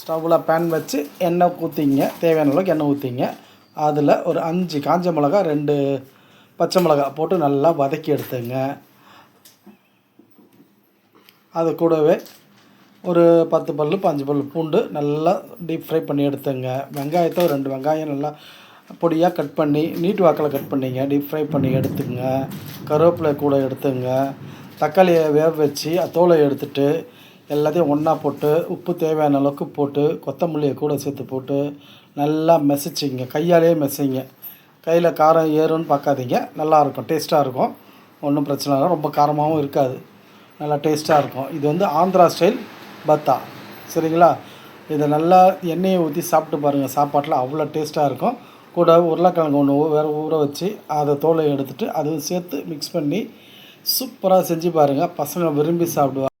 ஸ்டவ்வில் பேன் வச்சு எண்ணெய் ஊற்றிங்க தேவையான அளவுக்கு எண்ணெய் ஊற்றிங்க அதில் ஒரு அஞ்சு காஞ்ச மிளகா ரெண்டு பச்சை மிளகா போட்டு நல்லா வதக்கி எடுத்துங்க. அது கூடவே ஒரு பத்து பல்லு பஞ்சு பல் பூண்டு நல்லா டீப் ஃப்ரை பண்ணி எடுத்துங்க. வெங்காயத்தை ஒரு ரெண்டு வெங்காயம் நல்லா பொடியாக கட் பண்ணி நீட்டு வாக்கில் கட் பண்ணிங்க டீப் ஃப்ரை பண்ணி எடுத்துங்க. கருவேப்பிலை கூட எடுத்துங்க. தக்காளியை வேக வச்சு தோலை எடுத்துகிட்டு எல்லாத்தையும் ஒன்றா போட்டு உப்பு தேவையான அளவுக்கு போட்டு கொத்தமல்லியை கூட சேர்த்து போட்டு நல்லா மெசிச்சிங்க. கையாலேயே மெசிங்க. கையில் காரம் ஏறும்னு பார்க்காதீங்க. நல்லாயிருக்கும் டேஸ்ட்டாக இருக்கும். ஒன்றும் பிரச்சனை இல்லை. ரொம்ப காரமாகவும் இருக்காது. நல்லா டேஸ்ட்டாக இருக்கும். இது வந்து ஆந்திரா ஸ்டைல் பத்தா. சரிங்களா? இதை நல்லா எண்ணெயை ஊற்றி சாப்பிட்டு பாருங்கள் சாப்பாட்டில் அவ்வளோ டேஸ்ட்டாக இருக்கும். கூட உருளைக்கிழங்கு ஒன்று வேறு ஊற வச்சு அதை தோலை எடுத்துட்டு அதுவும் சேர்த்து மிக்ஸ் பண்ணி சூப்பராக செஞ்சு பாருங்கள் பசங்க விரும்பி சாப்பிடுவாங்க.